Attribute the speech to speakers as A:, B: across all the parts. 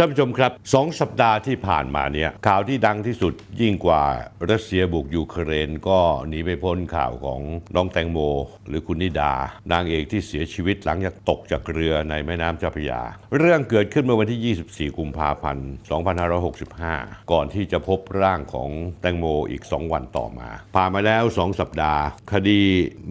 A: ท่านผู้ชมครับสองสัปดาห์ที่ผ่านมาเนี่ยข่าวที่ดังที่สุดยิ่งกว่ารัสเซียบุกยูเครนก็หนีไปพ้นข่าวของน้องแตงโม หรือคุณนิดา นางเอกที่เสียชีวิตหลังจากตกจากเรือในแม่น้ำเจ้าพระยา เรื่องเกิดขึ้นเมื่อวันที่ 24 กุมภาพันธ์ 2565 ก่อนที่จะพบร่างของแตงโมอีก 2 วันต่อมา ผ่านมาแล้ว 2 สัปดาห์ คดี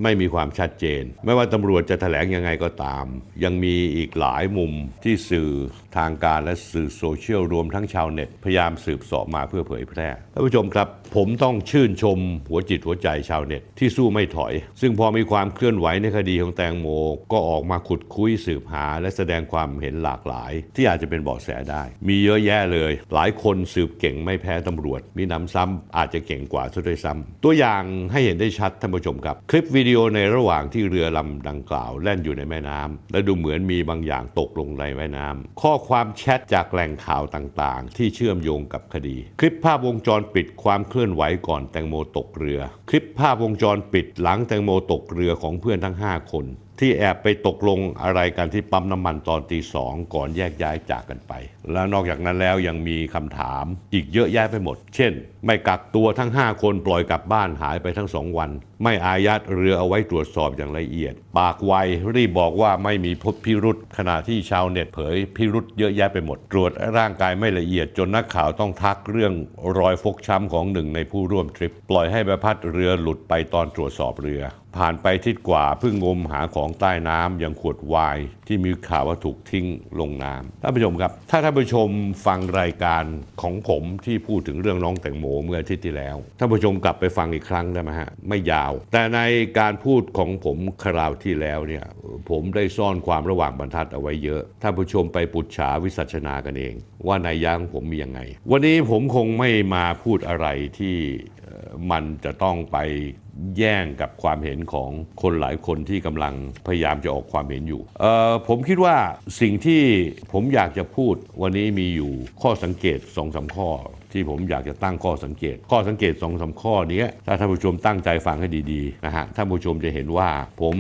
A: ไม่มีความชัดเจน ไม่ว่าตำรวจจะแถลงยังไงก็ตาม ยังมีอีกหลายมุมที่สื่อทางการและสื่อโซเชียลรวมทั้งชาวเน็ต พยายามสืบสอบมาเพื่อเผยแพร่ท่านผู้ชมครับ ผมต้องชื่นชมหัวจิตหัวใจชาวเน็ตที่สู้ไม่ถอย ซึ่งพอมีความเคลื่อนไหวในคดีของแตงโม ก็ออกมาขุดคุยสืบหา และแสดงความเห็นหลากหลาย ที่อาจจะเป็นเบาะแสได้ มีเยอะแยะเลย หลายคนสืบเก่งไม่แพ้ตำรวจ มีหนำซ้ำอาจจะเก่งกว่าซะด้วยซ้ำตัวอย่างให้เห็นได้ชัดท่านผู้ชมครับ คลิปวิดีโอในระหว่างที่เรือลำดังกล่าวแล่นอยู่ในแม่น้ำและดูเหมือนมีบางอย่างตกลงในแม่น้ำข้อความแชทจากแหล่งข่าวต่างๆ ที่เชื่อมโยงกับคดี คลิปภาพวงจรปิดความเคลื่อนไหวก่อนแตงโมตกเรือ คลิปภาพวงจรปิดหลังแตงโมตกเรือของเพื่อนทั้ง 5 คน ที่แอบไปตกลงอะไรกันที่ปั๊มน้ำมันตอนตีสองก่อนแยกย้ายจากกันไป และนอกจากนั้นแล้วยังมีคำถามอีกเยอะแยะไปหมด เช่น ไม่กักตัวทั้ง 5 คนปล่อยกลับบ้านหายไปทั้งสองวัน ไม่อายัดเรือเอาไว้ตรวจสอบอย่างละเอียด ปากไวรีบบอกว่าไม่มีพบพิรุษขณะที่ชาวเน็ตเผยพิรุษเยอะแยะไปหมด ตรวจร่างกายไม่ละเอียดจนนักข่าวต้องทักเรื่องรอยฟกช้ำของหนึ่งในผู้ร่วมทริป ปล่อยให้ใบพัดเรือหลุดไปตอนตรวจสอบเรือ ผ่านไปทิศกว่าเพิ่งงมหาของใต้น้ำอย่างขวดไวน์ที่มีข่าวว่าถูกทิ้งลงน้ำท่านผู้ชมครับ ถ้าท่านผู้ชมฟังรายการของผมที่พูดถึงเรื่องน้องแตงโมเมื่ออาทิตย์ที่แล้วท่านผู้ชมกลับไปฟังอีกครั้งได้ไหมฮะไม่ยาว แต่ในการพูดของผมคราวที่แล้วเนี่ยผมได้ซ่อนความระหว่างบรรทัดเอาไว้เยอะท่านผู้ชมไปปุจฉาวิสัชนากันเอง ว่าในยยะของผมมียังไง วันนี้ผมคงไม่มาพูดอะไรที่มันจะต้องไป แย่งกับความเห็นของคนหลายคนที่กำลังพยายามจะออกความเห็นอยู่ ผมคิดว่าสิ่งที่ผมอยากจะพูดวันนี้มีอยู่ข้อสังเกตสองสาข้อที่ผมอยากจะตั้งข้อสังเกต ข้อสังเกต2องสาข้อนี้ถ้าท่านผู้ชมตั้งใจฟังให้ดีๆนะฮะท่านผู้ชมจะเห็นว่าผม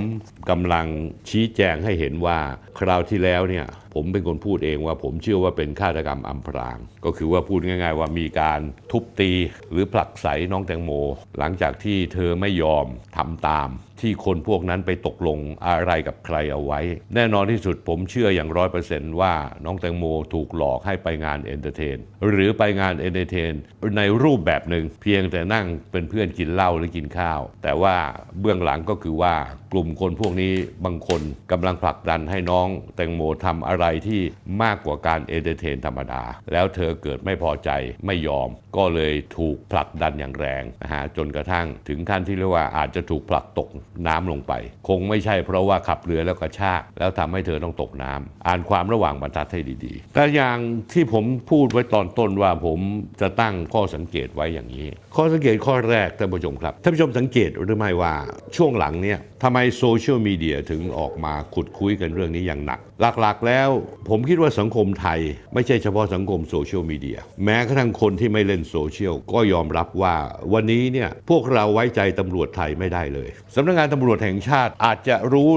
A: กำลังชี้แจงให้เห็นว่าคราวที่แล้วเนี่ยผมเป็นคนพูดเองว่าผมเชื่อว่าเป็นฆาตกรรมอำพราง ก็คือว่าพูดง่าย ๆ ว่ามีการทุบตีหรือผลักไสน้องแตงโม หลังจากที่เธอไม่ยอมทำตามที่คนพวกนั้นไปตกลงอะไรกับใครเอาไว้ แน่นอนที่สุดผมเชื่ออย่างร้อยเปอร์เซนต์ว่าน้องแตงโมถูกหลอกให้ไปงานเอนเตอร์เทนหรือไปงานเอนเตอร์เทนในรูปแบบหนึ่งเพียงแต่นั่งเป็นเพื่อนกินเหล้าหรือกินข้าว แต่ว่าเบื้องหลังก็คือว่ากลุ่มคนพวกนี้บางคนกำลังผลักดันให้น้องแตงโมทำอะไรที่มากกว่าการเอนเตอร์เทนธรรมดา แล้วเธอเกิดไม่พอใจไม่ยอม ก็เลยถูกผลักดันอย่างแรงนะฮะจนกระทั่งถึงขั้นที่เรียกว่าอาจจะถูกผลักตก น้ำลงไป คงไม่ใช่เพราะว่าขับเรือแล้วกระชาก แล้วทำให้เธอต้องตกน้ำอ่านความระหว่างบรรทัดให้ดีๆ แต่อย่างที่ผมพูดไว้ตอนต้นว่าผมจะตั้งข้อสังเกตไว้อย่างนี้ ข้อสังเกตข้อแรกท่านผู้ชมครับท่านผู้ชมสังเกตหรือไม่ว่าช่วงหลังเนี่ยทำไมโซเชียลมีเดียถึงออกมาขุดคุยกันเรื่องนี้อย่างหนัก หลักๆ แล้วผมคิดว่าสังคมไทย ไม่ใช่เฉพาะสังคมโซเชียลมีเดียแม้กระทั่งคนที่ไม่เล่นโซเชียลก็ยอมรับว่า วันนี้เนี่ยพวกเราไว้ใจตำรวจไทยไม่ได้เลยสำนักงานตำรวจแห่งชาติอาจจะรู้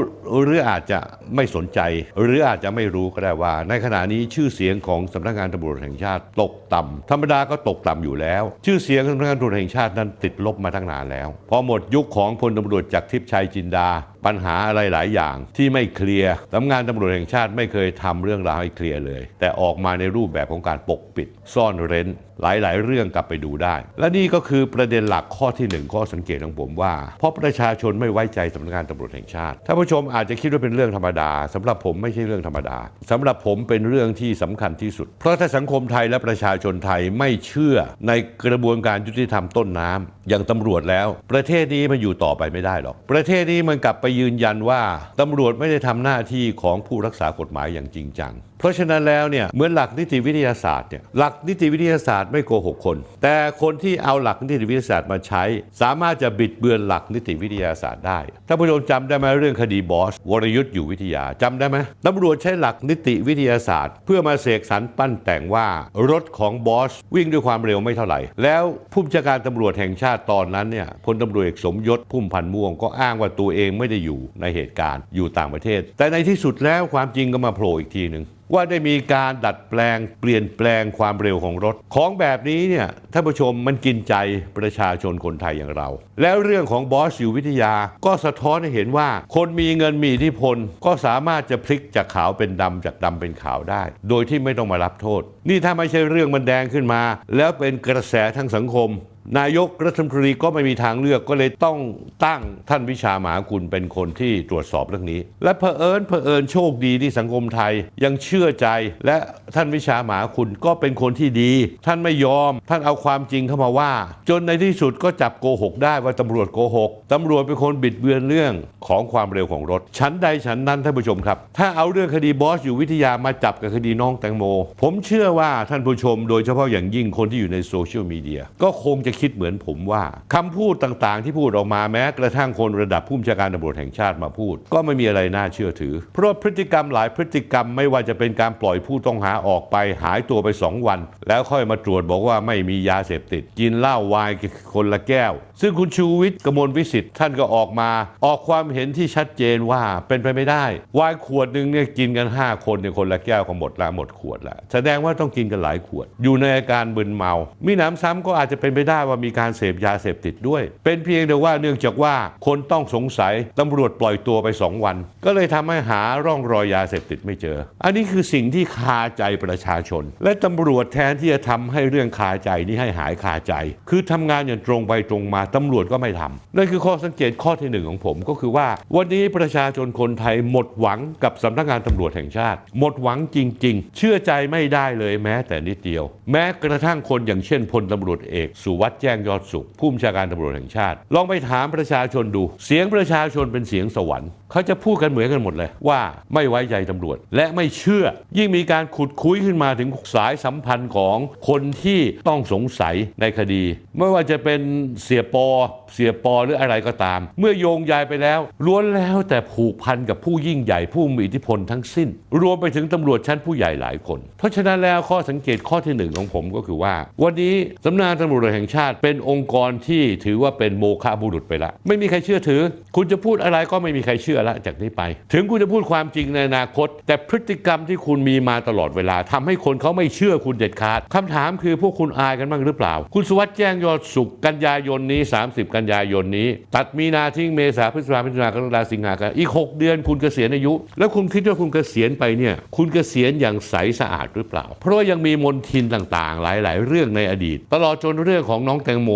A: หรืออาจจะไม่สนใจ หรืออาจจะไม่รู้ก็ได้ว่า ในขณะนี้ชื่อเสียงของสำนักงานตำรวจแห่งชาติตกต่ำธรรมดาก็ตกต่ำอยู่แล้ว ชื่อเสียงสำนักงานตำรวจแห่งชาตินั้นติดลบมาตั้งนานแล้วพอหมดยุคของพลตำรวจจากทิพย์ชัยจินดาปัญหาอะไรหลายอย่างที่ไม่เคลียร์สำนักงานตำรวจแห่งชาติไม่เคยทำเรื่องราวให้เคลียร์เลย แต่ออกมาในรูปแบบของการปกปิด ซ่อนเร้น หลาย ๆ เรื่องกลับไปดูได้ และนี่ก็คือประเด็นหลักข้อที่หนึ่งข้อสังเกตของผมว่า เพราะประชาชนไม่ไว้ใจสำนักงานตำรวจแห่งชาติท่านผู้ชมอาจจะคิดว่าเป็นเรื่องธรรมดาสำหรับผมไม่ใช่เรื่องธรรมดาสำหรับผมเป็นเรื่องที่สำคัญที่สุด เพราะถ้าสังคมไทยและประชาชนไทยไม่เชื่อในกระบวนการยุติธรรมต้นน้ำอย่างตำรวจแล้ว ประเทศนี้มันอยู่ต่อไปไม่ได้หรอกประเทศนี้มันกลับไปยืนยันว่าตำรวจไม่ได้ทำหน้าที่ของผู้รักษากฎหมายอย่างจริงจัง เพราะฉะนั้นแล้วเนี่ยเหมือนหลักนิติวิทยาศาสตร์เนี่ยหลักนิติวิทยาศาสตร์ไม่โกหกคน แต่คนที่เอาหลักนิติวิทยาศาสตร์มาใช้ สามารถจะบิดเบือนหลักนิติวิทยาศาสตร์ได้ถ้าผู้ชมจำได้ไหมเรื่องคดีบอสวรยุทธ์อยู่วิทยาจำได้ไหมตำรวจใช้หลักนิติวิทยาศาสตร์ เพื่อมาเสกสรรปั้นแต่งว่ารถของบอสวิ่งด้วยความเร็วไม่เท่าไหร่ แล้วผู้บัญชาการตำรวจแห่งชาติตอนนั้นเนี่ยพลตำรวจเอกสมยศพุ่มพันธ์ม่วงก็อ้างว่าตัวเองไม่ได้อยู่ในเหตุการณ์อยู่ต่างประเทศ แต่ในที่สุดแล้วความจริงก็มาโผล่อีกทีหนึ่งว่าได้มีการดัดแปลงเปลี่ยนแปลงความเร็วของรถ ของแบบนี้เนี่ยท่านผู้ชมมันกินใจประชาชนคนไทยอย่างเรา แล้วเรื่องของบอสอยู่วิทยา ก็สะท้อนให้เห็นว่า คนมีเงินมีอิทธิพล ก็สามารถจะพลิกจากขาวเป็นดำจากดำเป็นขาวได้ โดยที่ไม่ต้องมารับโทษ นี่ถ้าไม่ใช่เรื่องมันแดงขึ้นมา แล้วเป็นกระแสทางสังคมนายกรัฐมนตรีก็ไม่มีทางเลือกก็เลยต้องตั้งท่านวิชาหมหาคุณเป็นคนที่ตรวจสอบเรื่องนี้ และเผอิญเผอิญโชคดีที่สังคมไทยยังเชื่อใจ และท่านวิชาหมหาคุณก็เป็นคนที่ดี ท่านไม่ยอม ท่านเอาความจริงเข้ามาว่า จนในที่สุดก็จับโกหกได้ว่าตำรวจโกหกตำรวจเป็นคนบิดเบือนเรื่องของความเร็วของรถฉันใดฉันนั้นท่านผู้ชมครับ ถ้าเอาเรื่องคดีบอสอยู่วิทยามาจับกับคดีน้องแตงโม ผมเชื่อว่าท่านผู้ชม โดยเฉพาะอย่างยิ่งคนที่อยู่ในโซเชียลมีเดียก็คงจะคิดเหมือนผมว่าคำพูดต่างๆ ที่พูดออกมาแม้กระทั่งคนระดับผู้บัญชาการตำรวจแห่งชาติมาพูด ก็ไม่มีอะไรน่าเชื่อถือ เพราะพฤติกรรมหลายพฤติกรรมไม่ว่าจะเป็นการปล่อยผู้ต้องหาออกไปหายตัวไปสองวัน แล้วค่อยมาตรวจบอกว่าไม่มียาเสพติด กินเหล้าวายคนละแก้ว ซึ่งคุณชูวิทย์กมลวิสิทธิ์ท่านก็ออกมา ออกความเห็นที่ชัดเจนว่าเป็นไปไม่ได้วายขวดหนึ่งเนี่ยกินกัน 5 คนเนี่ยคนละแก้วก็หมดละหมดขวดละแสดงว่าต้องกินกันหลายขวด อยู่ในอาการมึนเมา มีน้ำซ้ำก็อาจจะเป็นไปได้ว่ามีการเสพยาเสพติดด้วย เป็นเพียงแต่ว่าเนื่องจากว่าคนต้องสงสัยตำรวจปล่อยตัวไป 2 วัน ก็เลยทำให้หาร่องรอยยาเสพติดไม่เจอ อันนี้คือสิ่งที่คาใจประชาชน และตำรวจแทนที่จะทำให้เรื่องคาใจนี้ให้หายคาใจ คือทำงานอย่างตรงไปตรงมาตำรวจก็ไม่ทำนั่นคือข้อสังเกตข้อที่หนึ่งของผมก็คือว่า วันนี้ประชาชนคนไทยหมดหวังกับสำนักงานตำรวจแห่งชาติ หมดหวังจริง ๆ เชื่อใจไม่ได้เลยแม้แต่นิดเดียว แม้กระทั่งคนอย่างเช่นพลตำรวจเอกสุวัสด์แจ้งยอดสุขผู้บัญชาการตำรวจแห่งชาติ ลองไปถามประชาชนดู เสียงประชาชนเป็นเสียงสวรรค์เขาจะพูดกันเหมือนกันหมดเลย ว่าไม่ไว้ใจตำรวจ และไม่เชื่อ ยิ่งมีการขุดคุยขึ้นมาถึงสายสัมพันธ์ของคนที่ต้องสงสัยในคดี ไม่ว่าจะเป็นเสียปอ เสียปอหรืออะไรก็ตาม เมื่อโยงใยไปแล้วล้วนแล้วแต่ผูกพันกับผู้ยิ่งใหญ่ผู้มีอิทธิพลทั้งสิ้น รวมไปถึงตำรวจชั้นผู้ใหญ่หลายคน เพราะฉะนั้นแล้วข้อสังเกตข้อที่หนึ่งของผมก็คือว่า วันนี้สำนักงานตำรวจแห่งชาติเป็นองค์กรที่ถือว่าเป็นโมฆะบุรุษไปละ ไม่มีใครเชื่อถือ คุณจะพูดอะไรก็ไม่มีใครเชื่อละจากนี้ไป ถึงคุณจะพูดความจริงในอนาคต แต่พฤติกรรมที่คุณมีมาตลอดเวลาทำให้คนเขาไม่เชื่อคุณเด็ดขาดคำถามคือพวกคุณอายกันบ้างหรือเปล่า คุณสุวัสด์แจ้งยอดสุขกันยายนนี้ 30 กันยายนนี้ ตัดมีนาทิ้งเมษาพฤษภาพฤษภากรกฎาสิงหาคมอีก 6 เดือนคุณเกษียณอายุ แล้วคุณคิดว่าคุณเกษียณไปเนี่ยคุณเกษียณอย่างใสสะอาดหรือเปล่า เพราะว่ายังมีมนทินต่างๆ หลาย ๆ เรื่องในอดีต ตลอดจนเรื่องของน้องแตงโม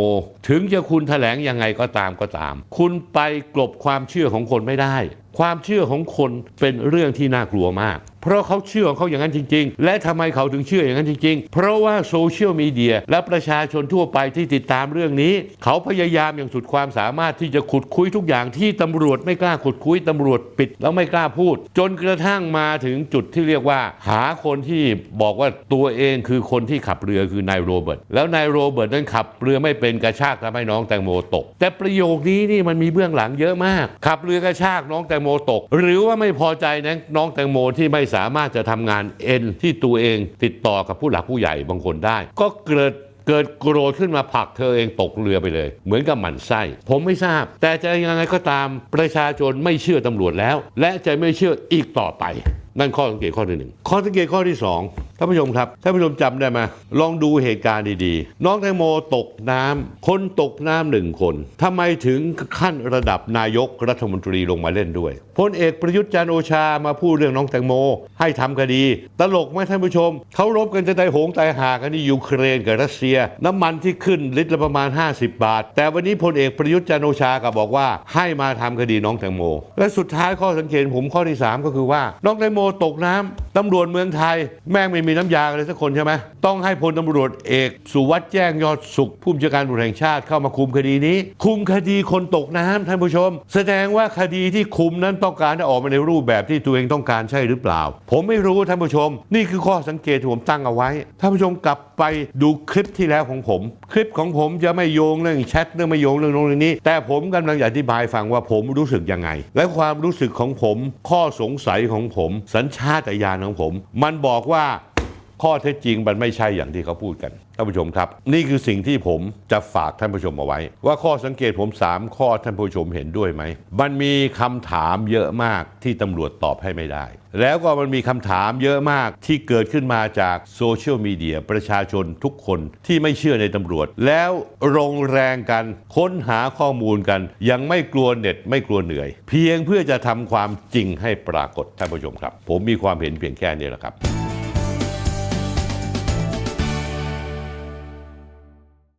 A: ถึงจะคุณแถลงยังไงก็ตามก็ตาม คุณไปกลบความเชื่อของคนไม่ได้ ความเชื่อของคนเป็นเรื่องที่น่ากลัวมาก เพราะเขาเชื่อของเขาอย่างนั้นจริง ๆ และทำไมเขาถึงเชื่ออย่างนั้นจริง ๆ เพราะว่าโซเชียลมีเดียและประชาชนทั่วไปที่ติดตามเรื่องนี้ เขาพยายามอย่างสุดความสามารถที่จะขุดคุยทุกอย่างที่ตำรวจไม่กล้าขุดคุยตำรวจปิดแล้วไม่กล้าพูด จนกระทั่งมาถึงจุดที่เรียกว่า หาคนที่บอกว่าตัวเองคือคนที่ขับเรือคือนายโรเบิร์ตแล้วนายโรเบิร์ตนั้นขับเรือไม่เป็นกระชากทำให้น้องแตงโมตก แต่ประโยคนี้นี่มันมีเบื้องหลังเยอะมาก ขับเรือกระชากน้องแตงโมตก หรือว่าไม่พอใจนะน้องแตงโมที่ไม่สามารถจะทำงานเอ็นที่ตัวเองติดต่อกับผู้หลักผู้ใหญ่บางคนได้ ก็เกิดเกิดโกรธขึ้นมาผลักเธอเองตกเรือไปเลย เหมือนกับหมันไส้ ผมไม่ทราบ แต่จะยังไงก็ตามประชาชนไม่เชื่อตำรวจแล้ว และจะไม่เชื่ออีกต่อไป นั่นข้อสังเกตข้อที่หนึ่งข้อสังเกตข้อที่สอง ท่านผู้ชมครับท่านผู้ชมจำได้ไหมลองดูเหตุการณ์ดีๆ น้องแตงโมตกน้ำคนตกน้ำหนึ่งคนทำไมถึงขั้นระดับนายกรัฐมนตรีลงมาเล่นด้วยพลเอกประยุทธ์จันโอชามาพูดเรื่องน้องแตงโม ให้ทำคดี ตลกไหมท่านผู้ชมเขารบกันจะตายโหงตายหากันที่ยูเครนกับรัสเซีย น้ำมันที่ขึ้นลิตรละประมาณ 50 บาท แต่วันนี้พลเอกประยุทธ์จันโอชาก็บอกว่าให้มาทำคดีน้องแตงโม และสุดท้ายข้อสังเกตผมข้อที่ 3 ก็คือว่าน้องแตงโมตกน้ำตำรวจเมืองไทยแม่งไม่มีน้ำยาเลยสักคนใช่ไหมต้องให้พลตำรวจเอกสุวัสด์แจ้งยอดสุขผู้บัญชาการตำรวจแห่งชาติเข้ามาคุมคดีนี้ คุมคดีคนตกน้ำท่านผู้ชม แสดงว่าคดีที่คุมนั้นต้องการให้ออกมาในรูปแบบที่ตัวเองต้องการใช่หรือเปล่า ผมไม่รู้ท่านผู้ชม นี่คือข้อสังเกตที่ผมตั้งเอาไว้ท่านผู้ชมกลับไปดูคลิปที่แล้วของผม คลิปของผมจะไม่โยงเรื่องแชทเรื่องไม่โยงเรื่องโน้นเรื่องนี้ แต่ผมกำลังจะอธิบายฟังว่าผมรู้สึกยังไง และความรู้สึกของผม ข้อสงสัยของผม สัญชาตญาณของผม มันบอกว่า ข้อเท็จจริงมันไม่ใช่อย่างที่เขาพูดกันท่านผู้ชมครับ นี่คือสิ่งที่ผมจะฝากท่านผู้ชมเอาไว้ ว่าข้อสังเกตผม 3 ข้อท่านผู้ชมเห็นด้วยไหม มันมีคำถามเยอะมากที่ตำรวจตอบให้ไม่ได้ แล้วก็มันมีคำถามเยอะมากที่เกิดขึ้นมาจากโซเชียลมีเดียประชาชนทุกคนที่ไม่เชื่อในตำรวจ แล้วลงแรงกันค้นหาข้อมูลกัน ยังไม่กลัวเน็ตไม่กลัวเหนื่อย เพียงเพื่อจะทำความจริงให้ปรากฏท่านผู้ชมครับ ผมมีความเห็นเพียงแค่นี้แหละครับ